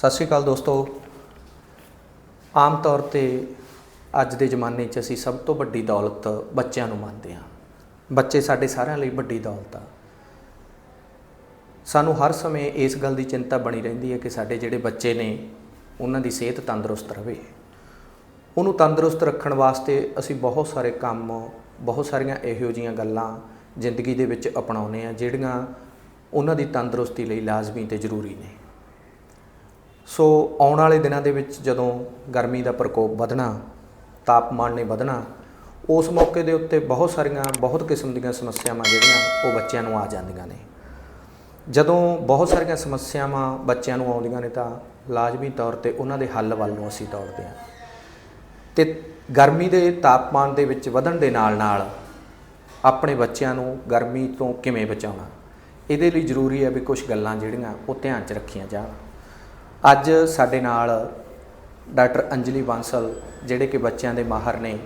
ਸਤਿ ਸ਼੍ਰੀ ਅਕਾਲ ਦੋਸਤੋ। ਆਮ ਤੌਰ ਤੇ ਅੱਜ ਦੇ ਜ਼ਮਾਨੇ 'ਚ ਅਸੀਂ ਸਭ ਤੋਂ ਵੱਡੀ ਦੌਲਤ ਬੱਚਿਆਂ ਨੂੰ ਮੰਨਦੇ ਹਾਂ। ਬੱਚੇ ਸਾਡੇ ਸਾਰਿਆਂ ਲਈ ਵੱਡੀ ਦੌਲਤ ਆ। ਸਾਨੂੰ ਹਰ ਸਮੇਂ ਇਸ ਗੱਲ ਦੀ ਚਿੰਤਾ ਬਣੀ ਰਹਿੰਦੀ ਹੈ ਕਿ ਸਾਡੇ ਜਿਹੜੇ ਬੱਚੇ ਨੇ, ਉਹਨਾਂ ਦੀ ਸਿਹਤ ਤੰਦਰੁਸਤ ਰਹੇ ਉਹਨੂੰ ਤੰਦਰੁਸਤ ਰੱਖਣ ਵਾਸਤੇ ਅਸੀਂ ਬਹੁਤ ਸਾਰੇ ਕੰਮ, ਬਹੁਤ ਸਾਰੀਆਂ ਇਹੋ ਜਿਹੀਆਂ ਗੱਲਾਂ ਜ਼ਿੰਦਗੀ ਦੇ ਵਿੱਚ ਅਪਣਾਉਂਦੇ ਆ ਜਿਹੜੀਆਂ ਉਹਨਾਂ ਦੀ ਤੰਦਰੁਸਤੀ ਲਈ ਲਾਜ਼ਮੀ ਤੇ ਜ਼ਰੂਰੀ ਨੇ। ਸੋ ਆਉਣ ਵਾਲੇ ਦਿਨਾਂ ਦੇ ਵਿੱਚ ਜਦੋਂ ਗਰਮੀ ਦਾ ਪ੍ਰਕੋਪ ਵਧਣਾ, ਤਾਪਮਾਨ ਨੇ ਵਧਣਾ, ਉਸ ਮੌਕੇ ਦੇ ਉੱਤੇ ਬਹੁਤ ਸਾਰੀਆਂ, ਬਹੁਤ ਕਿਸਮ ਦੀਆਂ ਸਮੱਸਿਆਵਾਂ ਜਿਹੜੀਆਂ ਉਹ ਬੱਚਿਆਂ ਨੂੰ ਆ ਜਾਂਦੀਆਂ ਨੇ। ਜਦੋਂ ਬਹੁਤ ਸਾਰੀਆਂ ਸਮੱਸਿਆਵਾਂ ਬੱਚਿਆਂ ਨੂੰ ਆਉਂਦੀਆਂ ਨੇ ਤਾਂ ਲਾਜ਼ਮੀ ਤੌਰ ਤੇ ਉਹਨਾਂ ਦੇ ਹੱਲ ਵੱਲ ਨੂੰ ਅਸੀਂ ਦੌੜਦੇ ਹਾਂ। ਤੇ ਗਰਮੀ ਦੇ ਤਾਪਮਾਨ ਦੇ ਵਿੱਚ ਵਧਣ ਦੇ ਨਾਲ ਨਾਲ ਆਪਣੇ ਬੱਚਿਆਂ ਨੂੰ ਗਰਮੀ ਤੋਂ ਕਿਵੇਂ ਬਚਾਉਣਾ, ਇਹਦੇ ਲਈ ਜ਼ਰੂਰੀ ਹੈ ਵੀ ਕੁਝ ਗੱਲਾਂ ਜਿਹੜੀਆਂ ਉਹ ਧਿਆਨ 'ਚ ਰੱਖੀਆਂ ਜਾਣ। ਅੱਜ ਸਾਡੇ ਨਾਲ ਡਾਕਟਰ ਅੰਜਲੀ ਬਾਂਸਲ, ਜਿਹੜੇ ਕਿ ਬੱਚਿਆਂ ਦੇ ਮਾਹਰ ਨੇ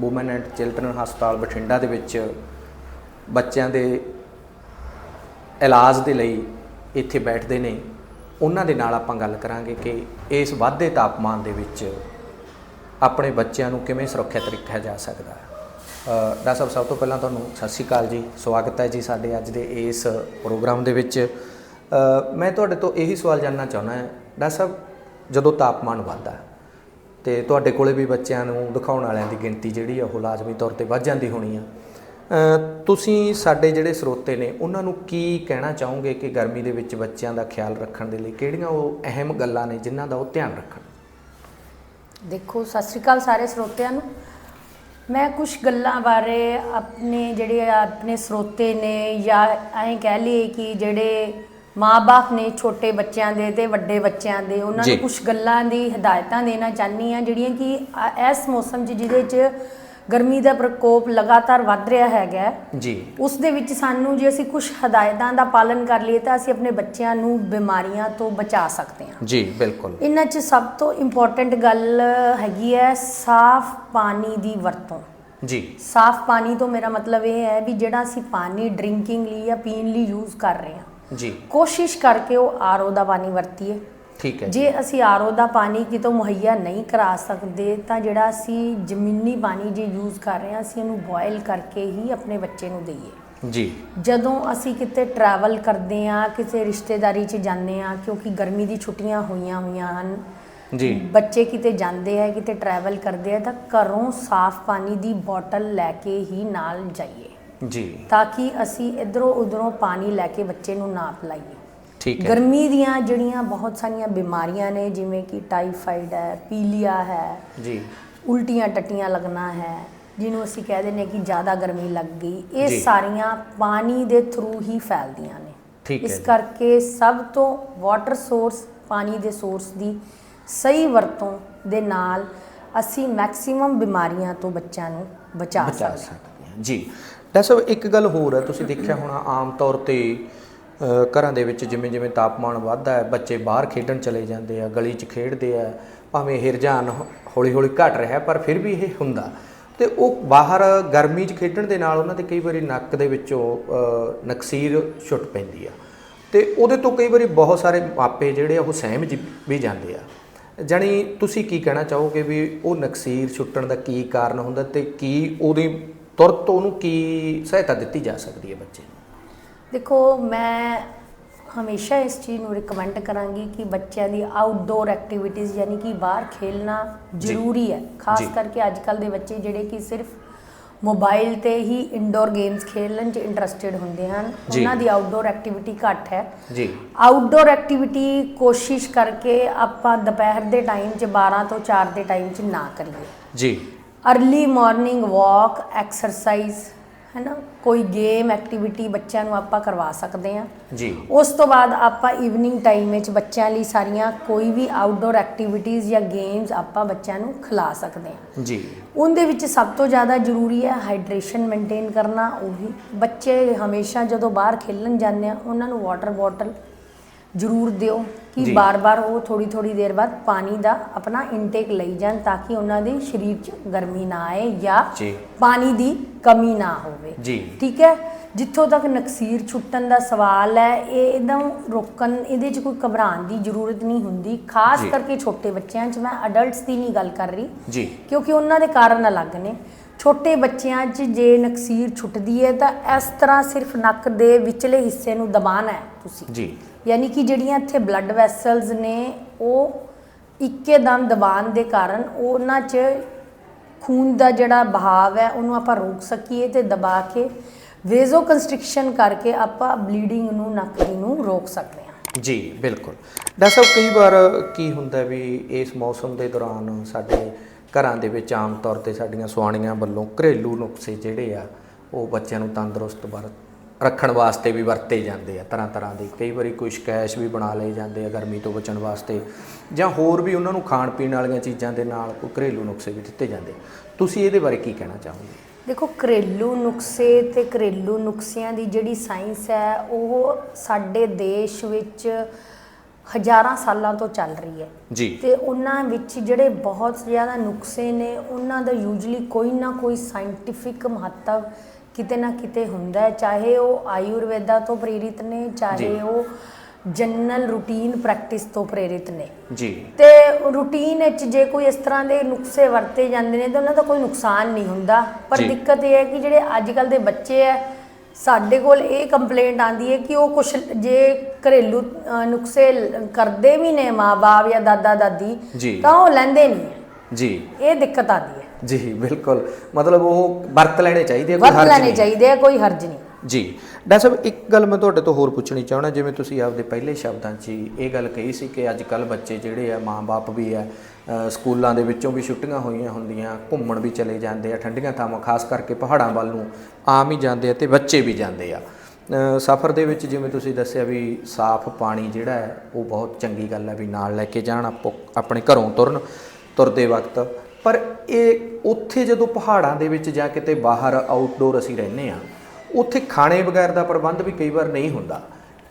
ਵੂਮਨ ਐਂਡ ਚਿਲਡਰਨ ਹਸਪਤਾਲ ਬਠਿੰਡਾ ਦੇ ਵਿੱਚ ਬੱਚਿਆਂ ਦੇ ਇਲਾਜ ਦੇ ਲਈ ਇੱਥੇ ਬੈਠਦੇ ਨੇ। ਉਹਨਾਂ ਦੇ ਨਾਲ ਆਪਾਂ ਗੱਲ ਕਰਾਂਗੇ ਕਿ ਇਸ ਵਾਧੇ ਤਾਪਮਾਨ ਦੇ ਵਿੱਚ ਆਪਣੇ ਬੱਚਿਆਂ ਨੂੰ ਕਿਵੇਂ ਸੁਰੱਖਿਅਤ ਰੱਖਿਆ ਜਾ ਸਕਦਾ ਹੈ। ਡਾਕਟਰ ਸਾਹਿਬ, ਸਭ ਤੋਂ ਪਹਿਲਾਂ ਤੁਹਾਨੂੰ ਸਤਿ ਸ਼੍ਰੀ ਅਕਾਲ ਜੀ। ਸਵਾਗਤ ਹੈ ਜੀ ਸਾਡੇ ਅੱਜ ਦੇ ਇਸ ਪ੍ਰੋਗਰਾਮ ਦੇ ਵਿੱਚ। ਮੈਂ ਤੁਹਾਡੇ ਤੋਂ ਇਹੀ ਸਵਾਲ ਜਾਨਣਾ ਚਾਹੁੰਦਾ ਹਾਂ ਡਾਕਟਰ ਸਾਹਿਬ, ਜਦੋਂ ਤਾਪਮਾਨ ਵੱਧਦਾ ਹੈ ਤੇ ਤੁਹਾਡੇ ਕੋਲੇ ਵੀ ਬੱਚਿਆਂ ਨੂੰ ਦਿਖਾਉਣ ਵਾਲਿਆਂ ਦੀ ਗਿਣਤੀ ਜਿਹੜੀ ਆ ਉਹ ਲਾਜ਼ਮੀ ਤੌਰ ਤੇ ਵੱਧ ਜਾਂਦੀ ਹੋਣੀ ਆ। ਤੁਸੀਂ ਸਾਡੇ ਜਿਹੜੇ ਸਰੋਤੇ ਨੇ, ਉਹਨਾਂ ਨੂੰ ਕੀ ਕਹਿਣਾ ਚਾਹੋਗੇ ਕਿ ਗਰਮੀ ਦੇ ਵਿੱਚ ਬੱਚਿਆਂ ਦਾ ਖਿਆਲ ਰੱਖਣ ਦੇ ਲਈ ਕਿਹੜੀਆਂ ਉਹ ਅਹਿਮ ਗੱਲਾਂ ਨੇ ਜਿਨ੍ਹਾਂ ਦਾ ਉਹ ਧਿਆਨ ਰੱਖਣ? ਦੇਖੋ, ਸਤਿ ਸ਼੍ਰੀ ਅਕਾਲ ਸਾਰੇ ਸਰੋਤਿਆਂ ਨੂੰ। ਮੈਂ ਕੁਝ ਗੱਲਾਂ ਬਾਰੇ ਆਪਣੇ ਜਿਹੜੇ ਆਪਣੇ ਸਰੋਤੇ ਨੇ ਜਾਂ ਐਂ ਕਹਿ ਲਈਏ ਕਿ ਜਿਹੜੇ ਮਾਪੇ ਨੇ ਛੋਟੇ ਬੱਚਿਆਂ ਦੇ ਤੇ ਵੱਡੇ ਬੱਚਿਆਂ ਦੇ ਉਹਨਾਂ। ਨੂੰ ਕੁਝ ਗੱਲਾਂ ਦੀ ਹਦਾਇਤਾਂ ਦੇਣਾ ਚਾਹਨੀ ਆ ਜਿਹੜੀਆਂ ਕਿ ਇਸ ਮੌਸਮ 'ਚ ਜਿਹਦੇ 'ਚ ਗਰਮੀ ਦਾ ਪ੍ਰਕੋਪ ਲਗਾਤਾਰ ਵੱਧ ਰਿਹਾ ਹੈਗਾ ਜੀ। ਉਸ ਦੇ ਵਿੱਚ ਸਾਨੂੰ ਜੇ ਅਸੀਂ ਕੁਝ ਹਦਾਇਤਾਂ ਦਾ ਪਾਲਨ ਕਰ ਲਈਏ ਤਾਂ ਅਸੀਂ ਆਪਣੇ ਬੱਚਿਆਂ ਨੂੰ ਬਿਮਾਰੀਆਂ ਤੋਂ ਬਚਾ ਸਕਦੇ ਹਾਂ। ਜੀ ਬਿਲਕੁਲ। ਇਹਨਾਂ 'ਚ ਸਭ ਤੋਂ ਇੰਪੋਰਟੈਂਟ ਗੱਲ ਹੈਗੀ ਹੈ ਸਾਫ਼ ਪਾਣੀ ਦੀ ਵਰਤੋਂ। ਜੀ। ਸਾਫ਼ ਪਾਣੀ ਤੋਂ ਮੇਰਾ ਮਤਲਬ ਇਹ ਹੈ ਵੀ ਜਿਹੜਾ ਅਸੀਂ ਪਾਣੀ ਡਰਿੰਕਿੰਗ ਲਈ ਜਾਂ ਪੀਣ ਲਈ ਯੂਜ਼ ਕਰ ਰਹੇ ਹਾਂ ਜੀ। ਕੋਸ਼ਿਸ਼ ਕਰਕੇ ਉਹ ਆਰਓ ਦਾ ਪਾਣੀ ਵਰਤੀਏ। ਠੀਕ ਹੈ ਜੀ। ਅਸੀਂ ਆਰਓ ਦਾ ਪਾਣੀ ਕਿਤੋਂ ਮੁਹੱਈਆ ਨਹੀਂ ਕਰਾ ਸਕਦੇ ਤਾਂ ਜਿਹੜਾ ਅਸੀਂ ਜ਼ਮੀਨੀ ਪਾਣੀ ਜੇ ਯੂਜ਼ ਕਰ ਰਹੇ ਹਾਂ ਅਸੀਂ ਉਹਨੂੰ ਬੋਇਲ ਕਰਕੇ ਹੀ ਆਪਣੇ ਬੱਚੇ ਨੂੰ ਦਈਏ। ਜੀ। ਜਦੋਂ ਅਸੀਂ ਕਿਤੇ ਟਰੈਵਲ ਕਰਦੇ ਆ ਕਿਸੇ ਰਿਸ਼ਤੇਦਾਰੀ 'ਚ ਜਾਂਦੇ ਆ ਕਿਉਂਕਿ ਗਰਮੀ ਦੀ ਛੁੱਟੀਆਂ ਹੋਈਆਂ ਹੋਈਆਂ ਹਨ ਜੀ। ਬੱਚੇ ਕਿਤੇ ਜਾਂਦੇ ਆ ਕਿਤੇ ਟਰੈਵਲ ਕਰਦੇ ਆ ਤਾਂ ਘਰੋਂ ਸਾਫ਼ ਪਾਣੀ ਦੀ ਬੋਟਲ ਲੈ ਕੇ ਹੀ ਨਾਲ ਜਾਈਏ। ਜੀ। ਤਾਂ ਕਿ ਅਸੀਂ ਇਧਰੋਂ ਉਧਰੋਂ ਪਾਣੀ ਲੈ ਕੇ ਬੱਚੇ ਨੂੰ ਨਾ ਪਿਲਾਈਏ ਠੀਕ ਹੈ। ਗਰਮੀ ਦੀਆਂ ਜਿਹੜੀਆਂ ਬਹੁਤ ਸਾਰੀਆਂ ਬਿਮਾਰੀਆਂ ਨੇ ਜਿਵੇਂ ਕਿ ਟਾਈਫਾਈਡ ਹੈ ਪੀਲੀਆ ਹੈ ਜੀ। ਉਲਟੀਆਂ ਟੱਟੀਆਂ ਲੱਗਣਾ ਹੈ ਜਿਹਨੂੰ ਅਸੀਂ ਕਹਿ ਦਿੰਦੇ ਹਾਂ ਕਿ ਜ਼ਿਆਦਾ ਗਰਮੀ ਲੱਗ ਗਈ ਇਹ। ਸਾਰੀਆਂ ਪਾਣੀ ਦੇ ਥਰੂ ਹੀ ਫੈਲਦੀਆਂ ਨੇ। ਠੀਕ ਹੈ ਇਸ। ਕਰਕੇ ਸਭ ਤੋਂ ਵਾਟਰ ਸੋਰਸ ਪਾਣੀ ਦੇ ਸੋਰਸ ਦੀ ਸਹੀ ਵਰਤੋਂ ਦੇ ਨਾਲ ਅਸੀਂ ਮੈਕਸਿਮਮ ਬਿਮਾਰੀਆਂ ਤੋਂ ਬੱਚਿਆਂ ਨੂੰ ਬਚਾ ਸਕਦੇ ਹਾਂ। ਜੀ। ਡਾਕਟਰ ਇੱਕ ਗੱਲ ਹੋਰ ਹੈ, ਤੁਸੀਂ ਦੇਖਿਆ ਹੋਣਾ ਆਮ ਤੌਰ ਤੇ ਘਰਾਂ ਦੇ ਵਿੱਚ ਜਿਵੇਂ ਜਿਵੇਂ ਤਾਪਮਾਨ ਵੱਧਦਾ ਹੈ, ਬੱਚੇ ਬਾਹਰ ਖੇਡਣ ਚਲੇ ਜਾਂਦੇ ਆ, ਗਲੀ 'ਚ ਖੇਡਦੇ ਆ, ਭਾਵੇਂ ਇਹ ਰੁਝਾਨ ਹੌਲੀ ਹੌਲੀ ਘਟ ਰਿਹਾ, ਪਰ ਫਿਰ ਵੀ ਇਹ ਹੁੰਦਾ। ਤੇ ਉਹ ਬਾਹਰ ਗਰਮੀ 'ਚ ਖੇਡਣ ਦੇ ਨਾਲ ਉਹਨਾਂ ਦੇ ਕਈ ਵਾਰੀ ਨੱਕ ਦੇ ਵਿੱਚੋਂ ਨਕਸੀਰ ਛੁੱਟ ਪੈਂਦੀ ਆ। ਤੇ ਉਹਦੇ ਤੋਂ ਕਈ ਵਾਰੀ ਬਹੁਤ ਸਾਰੇ ਮਾਪੇ ਜਿਹੜੇ ਆ, ਉਹ ਸਹਿਮ ਜੀ- ਵੀ ਜਾਂਦੇ ਆ। ਜਾਣੀ ਤੁਸੀਂ ਕੀ ਕਹਿਣਾ ਚਾਹੋਗੇ ਵੀ ਉਹ ਨਕਸੀਰ ਛੁੱਟਣ ਦਾ ਕੀ ਕਾਰਨ ਹੁੰਦਾ ਤੇ ਕੀ ਉਹਦੇ ਤੁਰਤ ਉਹਨੂੰ ਕੀ ਸਹਾਇਤਾ ਦਿੱਤੀ ਜਾ ਸਕਦੀ ਹੈ ਬੱਚੇ ਨੂੰ? ਦੇਖੋ ਮੈਂ ਹਮੇਸ਼ਾ ਇਸ ਚੀਜ਼ ਨੂੰ ਰਿਕਮੈਂਡ ਕਰਾਂਗੀ ਕਿ ਬੱਚਿਆਂ ਦੀ ਆਊਟਡੋਰ ਐਕਟੀਵਿਟੀਜ਼ ਯਾਨੀ ਕਿ ਬਾਹਰ ਖੇਲਣਾ। ਜ਼ਰੂਰੀ ਹੈ। ਖਾਸ। ਕਰਕੇ ਅੱਜ ਕੱਲ ਦੇ ਬੱਚੇ ਜਿਹੜੇ ਕਿ ਸਿਰਫ ਮੋਬਾਈਲ ਤੇ ਹੀ ਇਨਡੋਰ ਗੇਮਸ ਖੇਲਣ 'ਚ ਇੰਟਰਸਟਿਡ ਹੁੰਦੇ ਹਨ। ਉਹਨਾਂ ਦੀ ਆਊਟਡੋਰ ਐਕਟੀਵਿਟੀ ਘੱਟ ਹੈ। ਜੀ। ਆਊਟਡੋਰ ਐਕਟੀਵਿਟੀ ਕੋਸ਼ਿਸ਼ ਕਰਕੇ ਆਪਾਂ ਦੁਪਹਿਰ ਦੇ ਟਾਈਮ 'ਚ 12 ਤੋਂ 4 ਦੇ ਟਾਈਮ 'ਚ ਨਾ ਕਰੀਏ। ਜੀ। ਅਰਲੀ ਮਾਰਨਿੰਗ ਵਾਕ ਐਕਸਰਸਾਈਜ਼ ਹੈ ਨਾ ਕੋਈ ਗੇਮ ਐਕਟੀਵਿਟੀ ਬੱਚਿਆਂ ਨੂੰ ਆਪਾਂ ਕਰਵਾ ਸਕਦੇ ਹਾਂ। ਜੀ। ਉਸ ਤੋਂ ਬਾਅਦ ਆਪਾਂ ਈਵਨਿੰਗ ਟਾਈਮ ਵਿੱਚ ਬੱਚਿਆਂ ਲਈ ਸਾਰੀਆਂ ਕੋਈ ਵੀ ਆਊਟਡੋਰ ਐਕਟੀਵਿਟੀਜ਼ ਜਾਂ ਗੇਮਸ ਆਪਾਂ ਬੱਚਿਆਂ ਨੂੰ ਖਿਲਾ ਸਕਦੇ ਹਾਂ। ਜੀ। ਉਹਦੇ ਵਿੱਚ ਸਭ ਤੋਂ ਜ਼ਿਆਦਾ ਜ਼ਰੂਰੀ ਹੈ ਹਾਈਡਰੇਸ਼ਨ ਮੇਨਟੇਨ ਕਰਨਾ। ਉਹੀ ਬੱਚੇ ਹਮੇਸ਼ਾ ਜਦੋਂ ਬਾਹਰ ਖੇਲਣ ਜਾਂਦੇ ਆ ਉਹਨਾਂ ਨੂੰ ਵਾਟਰ ਬੋਟਲ ਜ਼ਰੂਰ ਦਿਓ ਕਿ। ਬਾਰ-ਬਾਰ ਉਹ ਥੋੜੀ ਥੋੜੀ ਦੇਰ ਬਾਅਦ ਪਾਣੀ ਦਾ ਆਪਣਾ ਇਨਟੇਕ ਲਈ ਜਾਣ ਤਾਂ ਕਿ ਉਹਨਾਂ ਦੇ ਸਰੀਰ 'ਚ ਗਰਮੀ ਨਾ ਆਏ ਜਾਂ ਪਾਣੀ ਦੀ ਕਮੀ ਨਾ ਹੋਵੇ। ਜੀ। ਠੀਕ ਹੈ? ਜਿੱਥੋਂ ਤੱਕ ਨਕਸੀਰ ਛੁੱਟਣ ਦਾ ਸਵਾਲ ਹੈ ਇਹ ਇਹਨੂੰ ਰੋਕਣ ਇਹਦੇ 'ਚ ਕੋਈ ਘਬਰਾਉਣ ਦੀ ਜ਼ਰੂਰਤ ਨਹੀਂ ਹੁੰਦੀ। ਖਾਸ। ਕਰਕੇ ਛੋਟੇ ਬੱਚਿਆਂ 'ਚ ਮੈਂ ਅਡਲਟਸ ਦੀ ਨਹੀਂ ਗੱਲ ਕਰ ਰਹੀ ਜੀ। ਕਿਉਂਕਿ ਉਹਨਾਂ ਦੇ ਕਾਰਨ ਅਲੱਗ ਨੇ। ਛੋਟੇ ਬੱਚਿਆਂ 'ਚ ਜੇ ਨਕਸੀਰ ਛੁੱਟਦੀ ਹੈ ਤਾਂ ਇਸ ਤਰ੍ਹਾਂ ਸਿਰਫ ਨੱਕ ਦੇ ਵਿਚਲੇ ਹਿੱਸੇ ਨੂੰ ਦਬਾਣਾ ਹੈ ਤੁਸੀਂ। ਜੀ। ਯਾਨੀ ਕਿ ਜਿਹੜੀਆਂ ਇੱਥੇ ਬਲੱਡ ਵੈਸਲਸ ਨੇ, ਉਹ ਇੱਕੇਦਮ ਦਬਾਣ ਦੇ ਕਾਰਨ ਉਹਨਾਂ 'ਚ ਖੂਨ ਦਾ ਜਿਹੜਾ ਬਹਾਵ ਹੈ, ਉਹਨੂੰ ਆਪਾਂ ਰੋਕ ਸਕੀਏ ਤੇ ਦਬਾ ਕੇ ਵੇਜ਼ੋ ਕੰਸਟ੍ਰਿਕਸ਼ਨ ਕਰਕੇ ਆਪਾਂ ਬਲੀਡਿੰਗ ਨੂੰ, ਨੱਕ ਦੀ ਨੂੰ ਰੋਕ ਸਕਦੇ ਹਾਂ। ਜੀ, ਬਿਲਕੁਲ। ਡਾਕਟਰ ਸਾਹਿਬ, ਕਈ ਵਾਰ ਕੀ ਹੁੰਦਾ ਵੀ ਇਸ ਮੌਸਮ ਦੇ ਦੌਰਾਨ ਸਾਡੇ ਘਰਾਂ ਦੇ ਵਿੱਚ ਆਮ ਤੌਰ ਤੇ ਸਾਡੀਆਂ ਸੁਆਣੀਆਂ ਵੱਲੋਂ ਘਰੇਲੂ ਨੁਸਖੇ ਜਿਹੜੇ ਆ, ਉਹ ਬੱਚਿਆਂ ਨੂੰ ਤੰਦਰੁਸਤ ਵਰਤ ਰੱਖਣ ਵਾਸਤੇ ਵੀ ਵਰਤੇ ਜਾਂਦੇ ਆ ਤਰ੍ਹਾਂ ਤਰ੍ਹਾਂ ਦੇ। ਕਈ ਵਾਰੀ ਕੋਈ ਸ਼ਕੈਸ਼ ਵੀ ਬਣਾ ਲਏ ਜਾਂਦੇ ਆ ਗਰਮੀ ਤੋਂ ਬਚਣ ਵਾਸਤੇ ਜਾਂ ਹੋਰ ਵੀ ਉਹਨਾਂ ਨੂੰ ਖਾਣ ਪੀਣ ਵਾਲੀਆਂ ਚੀਜ਼ਾਂ ਦੇ ਨਾਲ ਕੋਈ ਘਰੇਲੂ ਨੁਸਖੇ ਵੀ ਦਿੱਤੇ ਜਾਂਦੇ। ਤੁਸੀਂ ਇਹਦੇ ਬਾਰੇ ਕੀ ਕਹਿਣਾ ਚਾਹੋਗੇ? ਦੇਖੋ ਘਰੇਲੂ ਨੁਕਸੇ ਤੇ ਘਰੇਲੂ ਨੁਕਸਿਆਂ ਦੀ ਜਿਹੜੀ ਸਾਇੰਸ ਹੈ ਉਹ ਸਾਡੇ ਦੇਸ਼ ਵਿੱਚ ਹਜ਼ਾਰਾਂ ਸਾਲਾਂ ਤੋਂ ਚੱਲ ਰਹੀ ਹੈ। ਜੀ। ਤੇ ਉਹਨਾਂ ਵਿੱਚ ਜਿਹੜੇ ਬਹੁਤ ਜ਼ਿਆਦਾ ਨੁਕਸੇ ਨੇ ਉਹਨਾਂ ਦਾ ਯੂਜੂਲੀ ਕੋਈ ਨਾ ਕੋਈ ਸਾਇੰਟਿਫਿਕ ਮਹੱਤਵ ਕਿਤੇ ਨਾ ਕਿਤੇ ਹੁੰਦਾ ਹੈ ਚਾਹੇ ਉਹ ਆਯੁਰਵੇਦਾ ਤੋਂ ਪ੍ਰੇਰਿਤ ਨੇ। ਚਾਹੇ ਉਹ ਜਨਰਲ ਰੂਟੀਨ ਪ੍ਰੈਕਟਿਸ ਤੋਂ ਪ੍ਰੇਰਿਤ ਨੇ ਜੀ ਤੇ ਰੂਟੀਨ ਵਿੱਚ ਜੇ ਕੋਈ ਇਸ ਤਰ੍ਹਾਂ ਦੇ ਨੁਕਸੇ ਵਰਤੇ ਜਾਂਦੇ ਨੇ ਤਾਂ ਉਹਨਾਂ ਦਾ ਕੋਈ ਨੁਕਸਾਨ ਨਹੀਂ ਹੁੰਦਾ ਪਰ ਜੀ। ਦਿੱਕਤ ਇਹ ਹੈ ਕਿ ਜਿਹੜੇ ਅੱਜ ਕੱਲ ਦੇ ਬੱਚੇ ਐ ਸਾਡੇ ਕੋਲ ਇਹ ਕੰਪਲੇਂਟ ਆਂਦੀ ਹੈ ਕਿ ਉਹ ਕੁਝ ਜੇ ਘਰੇਲੂ ਅ, ਨੁਕਸੇ ਲ- ਕਰਦੇ ਵੀ ਨੇ ਮਾਪੇ ਜਾਂ ਦਾਦਾ ਦਾਦੀ ਜੀ। ਤਾਂ ਉਹ ਲੈਂਦੇ ਨਹੀਂ ਹੈ ਜੀ ਇਹ ਦਿੱਕਤ ਆਂਦੀ ਹੈ ਜੀ ਬਿਲਕੁਲ। ਮਤਲਬ ਉਹ ਵਰਤ ਲੈਣੇ ਚਾਹੀਦੇ ਆ, ਕੋਈ ਵਰਤ ਹਰਜ ਲੈਣੇ ਨਹੀਂ। ਚਾਹੀਦੇ ਆ ਕੋਈ ਹਰਜ ਨਹੀਂ। ਜੀ। ਡਾਕਟਰ ਸਾਹਿਬ ਇੱਕ ਗੱਲ ਮੈਂ ਤੁਹਾਡੇ ਤੋਂ ਹੋਰ ਪੁੱਛਣੀ ਚਾਹਣਾ ਜਿਵੇਂ ਤੁਸੀਂ ਆਪਦੇ ਪਹਿਲੇ ਸ਼ਬਦਾਂ 'ਚ ਹੀ ਇਹ ਗੱਲ ਕਹੀ ਸੀ ਕਿ ਅੱਜ ਕੱਲ ਬੱਚੇ ਜਿਹੜੇ ਆ ਮਾਂ-ਬਾਪ ਵੀ ਆ ਅ, ਸਕੂਲਾਂ ਦੇ ਵਿੱਚੋਂ ਵੀ ਛੁੱਟੀਆਂ ਹੋਈਆਂ ਹੁੰਦੀਆਂ ਘੁੰਮਣ ਵੀ ਚਲੇ ਜਾਂਦੇ ਆ ਠੰਡੀਆਂ ਥਾਵਾਂ ਖਾਸ ਕਰਕੇ ਪਹਾੜਾਂ ਵੱਲ ਨੂੰ ਆਮ ਹੀ ਜਾਂਦੇ ਆ ਤੇ ਬੱਚੇ ਵੀ ਜਾਂਦੇ ਆ। ਸਫ਼ਰ ਦੇ ਵਿੱਚ ਜਿਵੇਂ ਤੁਸੀਂ ਦੱਸਿਆ ਵੀ ਸਾਫ਼ ਪਾਣੀ ਜਿਹੜਾ ਹੈ ਉਹ ਬਹੁਤ ਚੰਗੀ ਗੱਲ ਹੈ ਵੀ ਨਾਲ ਲੈ ਕੇ ਜਾਣ ਆਪੋ ਆਪਣੇ ਘਰੋਂ ਤੁਰਨ ਤੁਰਦੇ ਵਕਤ। ਪਰ ਇਹ ਉੱਥੇ ਜਦੋਂ ਪਹਾੜਾਂ ਦੇ ਵਿੱਚ ਜਾਂ ਕਿਤੇ ਬਾਹਰ ਆਊਟਡੋਰ ਅਸੀਂ ਰਹਿੰਦੇ ਆ ਉੱਥੇ ਖਾਣੇ ਵਗੈਰ ਦਾ ਪ੍ਰਬੰਧ ਵੀ ਕਈ ਵਾਰ ਨਹੀਂ ਹੁੰਦਾ।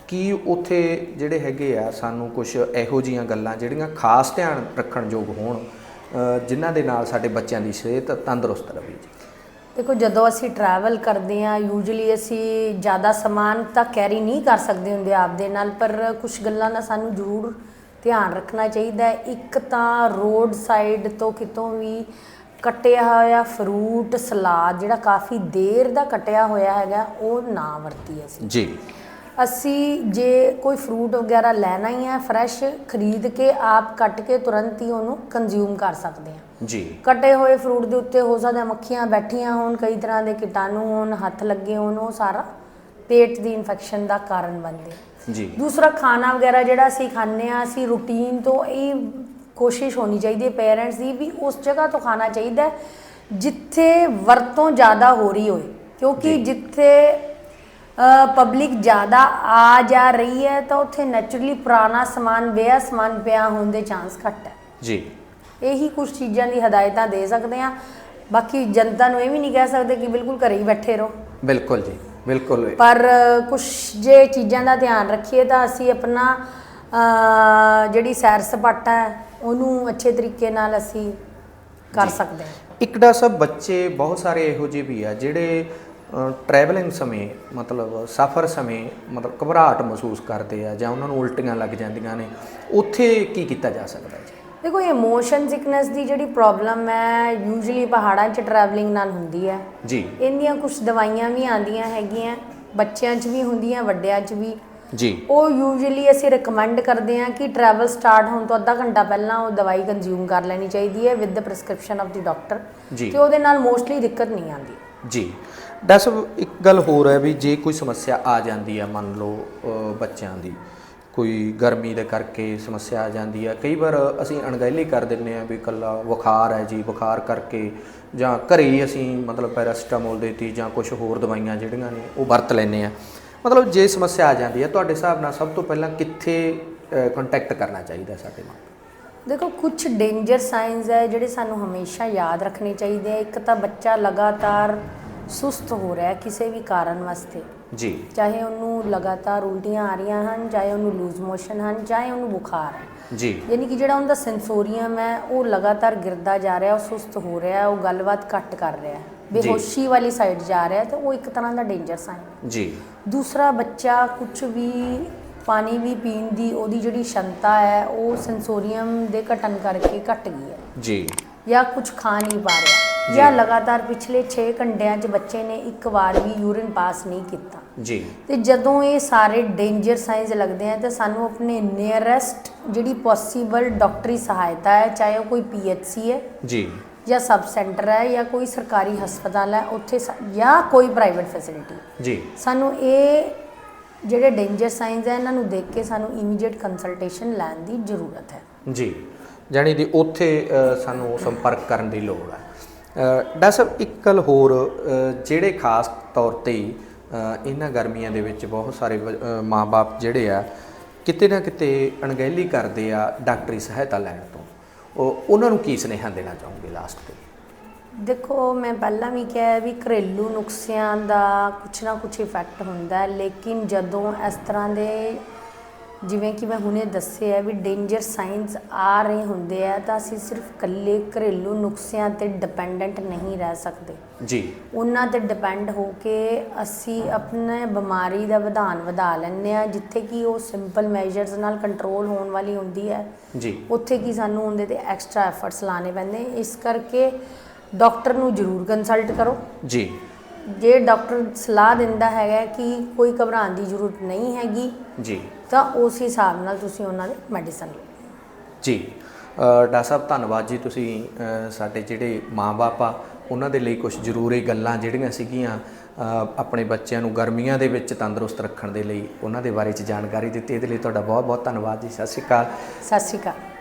ਕੀ ਉੱਥੇ ਜਿਹੜੇ ਹੈਗੇ ਆ ਸਾਨੂੰ ਕੁਝ ਇਹੋ ਜੀਆਂ ਗੱਲਾਂ ਜਿਹੜੀਆਂ ਖਾਸ ਧਿਆਨ ਰੱਖਣ ਯੋਗ ਹੋਣ ਅ, ਜਿਨ੍ਹਾਂ ਦੇ ਨਾਲ ਸਾਡੇ ਬੱਚਿਆਂ ਦੀ ਸਿਹਤ ਤੰਦਰੁਸਤ ਰਹੇ ਜੀ? ਦੇਖੋ ਜਦੋਂ ਅਸੀਂ ਟਰੈਵਲ ਕਰਦੇ ਹਾਂ ਯੂਜੂਲੀ ਅਸੀਂ ਜ਼ਿਆਦਾ ਸਮਾਨ ਤਾਂ ਕੈਰੀ ਨਹੀਂ ਕਰ ਸਕਦੇ ਹੁੰਦੇ ਆਪਦੇ ਨਾਲ ਪਰ ਕੁਝ ਗੱਲਾਂ ਦਾ ਸਾਨੂੰ ਜ਼ਰੂਰ ਧਿਆਨ ਰੱਖਣਾ ਚਾਹੀਦਾ ਇੱਕ ਤਾਂ ਰੋਡ ਸਾਈਡ ਤੋਂ ਕਿਤੋਂ ਵੀ ਕੱਟਿਆ ਹੋਇਆ ਫਰੂਟ ਸਲਾਦ ਜਿਹੜਾ ਕਾਫੀ ਦੇਰ ਦਾ ਕੱਟਿਆ ਹੋਇਆ ਹੈਗਾ ਉਹ ਨਾ ਵਰਤੀ ਅਸੀਂ। ਜੀ। ਅਸੀਂ ਜੇ ਕੋਈ ਫਰੂਟ ਵਗੈਰਾ ਲੈਣਾ ਹੀ ਹੈ ਫਰੈਸ਼ ਖਰੀਦ ਕੇ ਆਪ ਕੱਟ ਕੇ ਤੁਰੰਤ ਹੀ ਉਹਨੂੰ ਕੰਜ਼ਿਊਮ ਕਰ ਸਕਦੇ ਹਾਂ। ਜੀ। ਕੱਟੇ ਹੋਏ ਫਰੂਟ ਦੇ ਉੱਤੇ ਹੋ ਸਕਦਾ ਮੱਖੀਆਂ ਬੈਠੀਆਂ ਹੋਣ ਕਈ ਤਰ੍ਹਾਂ ਦੇ ਕੀਟਾਣੂ ਹੋਣ ਹੱਥ ਲੱਗੇ ਹੋਣ ਉਹ ਸਾਰਾ ਪੇਟ ਦੀ ਇਨਫੈਕਸ਼ਨ ਦਾ ਕਾਰਨ ਬਣਦੇ ਜੀ। ਦੂਸਰਾ ਖਾਣਾ ਵਗੈਰਾ ਜਿਹੜਾ ਅਸੀਂ ਖਾਂਦੇ ਆ ਅਸੀਂ ਰੂਟੀਨ ਤੋਂ ਇਹ ਕੋਸ਼ਿਸ਼ ਹੋਣੀ ਚਾਹੀਦੀ ਹੈ ਪੇਰੈਂਟਸ ਦੀ ਵੀ ਉਸ ਜਗ੍ਹਾ ਤੋਂ ਖਾਣਾ ਚਾਹੀਦਾ ਹੈ ਜਿੱਥੇ ਵਰਤੋਂ ਜ਼ਿਆਦਾ ਹੋ ਰਹੀ ਹੋਏ। ਕਿਉਂਕਿ। ਜਿੱਥੇ ਪਬਲਿਕ ਜ਼ਿਆਦਾ ਆ ਜਾ ਰਹੀ ਹੈ ਤਾਂ ਉੱਥੇ ਨੈਚੁਰਲੀ ਪੁਰਾਣਾ ਸਮਾਨ ਬਿਆ ਸਮਾਨ ਪਿਆ ਹੋਣ ਦੇ ਚਾਂਸ ਘੱਟ ਹੈ। ਜੀ। ਇਹੀ ਕੁਝ ਚੀਜ਼ਾਂ ਦੀ ਹਦਾਇਤਾਂ ਦੇ ਸਕਦੇ ਆ ਬਾਕੀ ਜਨਤਾ ਨੂੰ ਇਹ ਵੀ ਨਹੀਂ ਕਹਿ ਸਕਦੇ ਕਿ ਬਿਲਕੁਲ ਘਰੇ ਹੀ ਬੈਠੇ ਰਹੋ। ਬਿਲਕੁਲ ਜੀ। ਬਿਲਕੁਲ ਪਰ ਕੁਝ ਜੇ ਚੀਜ਼ਾਂ ਦਾ ਧਿਆਨ ਰੱਖੀਏ ਤਾਂ ਅਸੀਂ ਆਪਣਾ ਜਿਹੜੀ ਸੈਰ ਸਪਾਟਾ ਹੈ ਉਹਨੂੰ ਅੱਛੇ ਤਰੀਕੇ ਨਾਲ ਅਸੀਂ ਕਰ। ਸਕਦੇ ਹਾਂ। ਇੱਕ ਦਾ ਸਭ ਬੱਚੇ ਬਹੁਤ ਸਾਰੇ ਇਹੋ ਜਿਹੇ ਵੀ ਆ ਜਿਹੜੇ ਟਰੈਵਲਿੰਗ ਸਮੇਂ ਮਤਲਬ ਸਫ਼ਰ ਸਮੇਂ ਮਤਲਬ ਘਬਰਾਹਟ ਮਹਿਸੂਸ ਕਰਦੇ ਆ ਜਾਂ ਉਹਨਾਂ ਨੂੰ ਉਲਟੀਆਂ ਲੱਗ ਜਾਂਦੀਆਂ ਨੇ। ਉੱਥੇ ਕੀ ਕੀਤਾ ਜਾ ਸਕਦਾ ਜੀ? ਦੇਖੋ ਇਹ ਮੋਸ਼ਨ ਸਿਕਨੈਸ ਦੀ ਜਿਹੜੀ ਪ੍ਰੋਬਲਮ ਹੈ ਯੂਜੂਲੀ ਪਹਾੜਾਂ 'ਚ ਟਰੈਵਲਿੰਗ ਨਾਲ ਹੁੰਦੀ ਹੈ। ਜੀ। ਇਹਦੀਆਂ ਕੁਝ ਦਵਾਈਆਂ ਵੀ ਆਉਂਦੀਆਂ ਹੈਗੀਆਂ ਬੱਚਿਆਂ 'ਚ ਵੀ ਹੁੰਦੀਆਂ ਵੱਡਿਆਂ 'ਚ ਵੀ। ਜੀ। ਉਹ ਯੂਜੂਲੀ ਅਸੀਂ ਰეკਮੈਂਡ ਕਰਦੇ ਹਾਂ ਕਿ ਟਰੈਵਲ ਸਟਾਰਟ ਹੋਣ ਤੋਂ ਅੱਧਾ ਘੰਟਾ ਪਹਿਲਾਂ ਉਹ ਦਵਾਈ ਕੰਜ਼ਿਊਮ ਕਰ ਲੈਣੀ ਚਾਹੀਦੀ ਹੈ with the prescription of the doctor ji. ਤੇ ਉਹਦੇ ਨਾਲ ਮੋਸਟਲੀ ਦਿੱਕਤ ਨਹੀਂ ਆਉਂਦੀ। ਜੀ। ਸਾਹਿਬ ਇੱਕ ਗੱਲ ਹੋਰ ਹੈ ਵੀ ਜੇ ਕੋਈ ਸਮੱਸਿਆ ਆ ਜਾਂਦੀ ਹੈ ਮੰਨ ਲਓ ਬੱਚਿਆਂ ਦੀ ਕੋਈ ਗਰਮੀ ਦੇ ਕਰਕੇ ਸਮੱਸਿਆ ਆ ਜਾਂਦੀ ਹੈ ਕਈ ਵਾਰ ਅਸੀਂ ਅਣਗਹਿਲੀ ਕਰ ਦਿੰਦੇ ਆ ਵੀ ਇਕੱਲਾ ਬੁਖਾਰ ਹੈ ਜੀ, ਬੁਖਾਰ ਕਰਕੇ ਜਾਂ ਘਰੇ ਹੀ ਅਸੀਂ ਮਤਲਬ ਪੈਰਾਸੀਟਾਮੋਲ ਦੇਤੀ ਜਾਂ ਕੁਝ ਹੋਰ ਦਵਾਈਆਂ ਜਿਹੜੀਆਂ ਨੇ ਉਹ ਵਰਤ ਲੈਂਦੇ ਆ। ਮਤਲਬ ਜੇ ਸਮੱਸਿਆ ਆ ਜਾਂਦੀ ਹੈ ਤੁਹਾਡੇ ਹਿਸਾਬ ਨਾਲ ਸਭ ਤੋਂ ਪਹਿਲਾਂ ਕਿੱਥੇ ਕੰਟੈਕਟ ਕਰਨਾ ਚਾਹੀਦਾ ਸਾਡੇ ਨਾਲ? ਦੇਖੋ ਕੁਝ ਡੇਂਜਰ ਸਾਈਨਸ ਹੈ ਜਿਹੜੇ ਸਾਨੂੰ ਹਮੇਸ਼ਾ ਯਾਦ ਰੱਖਣੇ ਚਾਹੀਦੇ ਆ। ਇੱਕ ਤਾਂ ਬੱਚਾ ਲਗਾਤਾਰ ਸੁਸਤ ਹੋ ਰਿਹਾ ਕਿਸੇ ਵੀ ਕਾਰਨ ਵਾਸਤੇ। ਜੀ। ਚਾਹੇ ਉਹਨੂੰ ਲਗਾਤਾਰ ਉਲਟੀਆਂ ਆ ਰਹੀਆਂ ਹਨ ਚਾਹੇ ਉਹਨੂੰ ਲੂਜ਼ ਮੋਸ਼ਨ ਹਨ ਚਾਹੇ ਉਹਨੂੰ ਬੁਖਾਰ ਹੈ ਜੀ। ਯਾਨੀ ਕਿ ਜਿਹੜਾ ਉਹਦਾ ਸੈਂਸੋਰੀਅਮ ਹੈ ਉਹ ਲਗਾਤਾਰ ਗਿਰਦਾ ਜਾ ਰਿਹਾ ਉਹ ਸੁਸਤ ਹੋ ਰਿਹਾ ਉਹ ਗੱਲਬਾਤ ਘੱਟ ਕਰ ਰਿਹਾ ਬੇਹੋਸ਼ੀ ਵਾਲੀ ਸਾਈਡ ਜਾ ਰਿਹਾ ਤੇ ਉਹ ਇੱਕ ਤਰ੍ਹਾਂ ਦਾ ਡੇਂਜਰ ਸਾਈਨ ਜੀ। ਦੂਸਰਾ ਬੱਚਾ ਕੁਝ ਵੀ ਪਾਣੀ ਵੀ ਪੀਣ ਦੀ ਉਹਦੀ ਜਿਹੜੀ ਸ਼ਮਤਾ ਹੈ ਉਹ ਸੈਂਸੋਰੀਅਮ ਦੇ ਘਟਨ ਕਰਕੇ ਘਟ ਗਈ ਹੈ। ਜੀ। ਜਾਂ ਕੁਝ ਖਾ ਨਹੀਂ ਪਾ ਰਿਹਾ। ਜਾਂ ਲਗਾਤਾਰ ਪਿਛਲੇ 6 ਘੰਟਿਆਂ 'ਚ ਬੱਚੇ ਨੇ ਇੱਕ ਵਾਰ ਵੀ ਯੂਰਿਨ ਪਾਸ ਨਹੀਂ ਕੀਤਾ। ਜੀ। ਤੇ ਜਦੋਂ ਇਹ ਸਾਰੇ ਡੇਂਜਰ ਸਾਈਨਸ ਲੱਗਦੇ ਆ ਤਾਂ ਸਾਨੂੰ ਆਪਣੇ ਨੀਅਰੈਸਟ ਜਿਹੜੀ ਪੋਸੀਬਲ ਡਾਕਟਰੀ ਸਹਾਇਤਾ ਹੈ ਚਾਹੇ ਉਹ ਕੋਈ ਪੀਐਚਸੀ ਹੈ ਜੀ। ਜਾਂ ਸਬ ਸੈਂਟਰ ਹੈ ਜਾਂ ਕੋਈ ਸਰਕਾਰੀ ਹਸਪਤਾਲ ਹੈ ਉੱਥੇ ਜਾਂ ਕੋਈ ਪ੍ਰਾਈਵੇਟ ਫੈਸਿਲਿਟੀ ਜੀ। ਸਾਨੂੰ ਇਹ ਜਿਹੜੇ ਡੇਂਜਰ ਸਾਈਨਸ ਹੈ ਇਹਨਾਂ ਨੂੰ ਦੇਖ ਕੇ ਸਾਨੂੰ ਇਮੀਡੀਏਟ ਕੰਸਲਟੇਸ਼ਨ ਲੈਣ ਦੀ ਜ਼ਰੂਰਤ ਹੈ। ਜੀ। ਜਾਣੀ ਦੀ ਉੱਥੇ ਸਾਨੂੰ ਸੰਪਰਕ ਕਰਨ ਦੀ ਲੋੜ ਹੈ। ਡਾਕਟਰ ਸਾਹਿਬ, ਇੱਕ ਗੱਲ ਹੋਰ ਜਿਹੜੇ ਖਾਸ ਤੌਰ ਤੇ ਇਹਨਾਂ ਗਰਮੀਆਂ ਦੇ ਵਿੱਚ ਬਹੁਤ ਸਾਰੇ ਬ- ਮਾਂ-ਬਾਪ ਜਿਹੜੇ ਆ, ਕਿਤੇ ਨਾ ਕਿਤੇ ਅਣਗਹਿਲੀ ਕਰਦੇ ਆ ਡਾਕਟਰੀ ਸਹਾਇਤਾ ਲੈਣ ਤੋਂ। ਉਹ, ਉਹਨਾਂ ਨੂੰ ਕੀ ਸੁਨੇਹਾ ਦੇਣਾ ਚਾਹੋਗੇ ਲਾਸਟ ਤੇ? ਦੇਖੋ, ਮੈਂ ਪਹਿਲਾਂ ਵੀ ਕਿਹਾ ਵੀ ਘਰੇਲੂ ਨੁਸਖਿਆਂ ਦਾ ਕੁਛ ਨਾ ਕੁਛ ਇਫੈਕਟ ਹੁੰਦਾ ਲੇਕਿਨ ਜਦੋਂ ਇਸ ਤਰ੍ਹਾਂ ਦੇ ਜਿਵੇਂ ਕਿ ਮੈਂ ਹੁਣੇ ਦੱਸਿਆ ਹੈ ਵੀ ਡੇਂਜਰ ਸਾਈਨਸ ਆ ਰਹੇ ਹੁੰਦੇ ਆ ਤਾਂ ਅਸੀਂ ਸਿਰਫ ਇਕੱਲੇ ਘਰੇਲੂ ਨੁਸਖਿਆਂ ਤੇ ਡਿਪੈਂਡੈਂਟ ਨਹੀਂ ਰਹਿ ਸਕਦੇ। ਜੀ। ਉਹਨਾਂ ਤੇ ਡਿਪੈਂਡ ਹੋ ਕੇ ਅਸੀਂ ਆਪਣੇ ਬਿਮਾਰੀ ਦਾ ਵਿਧਾਨ ਵਧਾ ਲੈਂਦੇ ਆ ਜਿੱਥੇ ਕਿ ਉਹ ਸਿੰਪਲ ਮੈਜਰਸ ਨਾਲ ਕੰਟਰੋਲ ਹੋਣ ਵਾਲੀ ਹੁੰਦੀ ਹੈ। ਜੀ। ਉੱਥੇ ਕੀ ਸਾਨੂੰ ਉਹਦੇ ਤੇ ਐਕਸਟਰਾ ਐਫਰਟਸ ਲਾਣੇ ਪੈਂਦੇ। ਇਸ ਕਰਕੇ ਡਾਕਟਰ ਨੂੰ ਜ਼ਰੂਰ ਕੰਸਲਟ ਕਰੋ। ਜੀ। ਜੇ ਡਾਕਟਰ ਸਲਾਹ ਦਿੰਦਾ ਹੈਗਾ ਕਿ ਕੋਈ ਘਬਰਾਉਣ ਦੀ ਜ਼ਰੂਰਤ ਨਹੀਂ ਹੈਗੀ ਜੀ। ਤਾਂ ਉਸ ਹਿਸਾਬ ਨਾਲ ਤੁਸੀਂ ਉਹਨਾਂ ਦੇ ਮੈਡੀਸਨ ਲਓ। ਜੀ। ਡਾਕਟਰ ਸਾਹਿਬ ਧੰਨਵਾਦ ਜੀ ਤੁਸੀਂ ਸਾਡੇ ਜਿਹੜੇ ਮਾਪੇ ਆ ਉਹਨਾਂ ਦੇ ਲਈ ਕੁਝ ਜ਼ਰੂਰੀ ਗੱਲਾਂ ਜਿਹੜੀਆਂ ਸੀਗੀਆਂ ਆਪਣੇ ਬੱਚਿਆਂ ਨੂੰ ਗਰਮੀਆਂ ਦੇ ਵਿੱਚ ਤੰਦਰੁਸਤ ਰੱਖਣ ਦੇ ਲਈ ਉਹਨਾਂ ਦੇ ਬਾਰੇ ਚ ਜਾਣਕਾਰੀ ਦਿੱਤੀ। ਇਹਦੇ ਲਈ ਤੁਹਾਡਾ ਬਹੁਤ ਬਹੁਤ ਧੰਨਵਾਦ ਜੀ। ਸਤਿ ਸ਼੍ਰੀ ਅਕਾਲ। ਸਤਿ ਸ਼੍ਰੀ ਅਕਾਲ।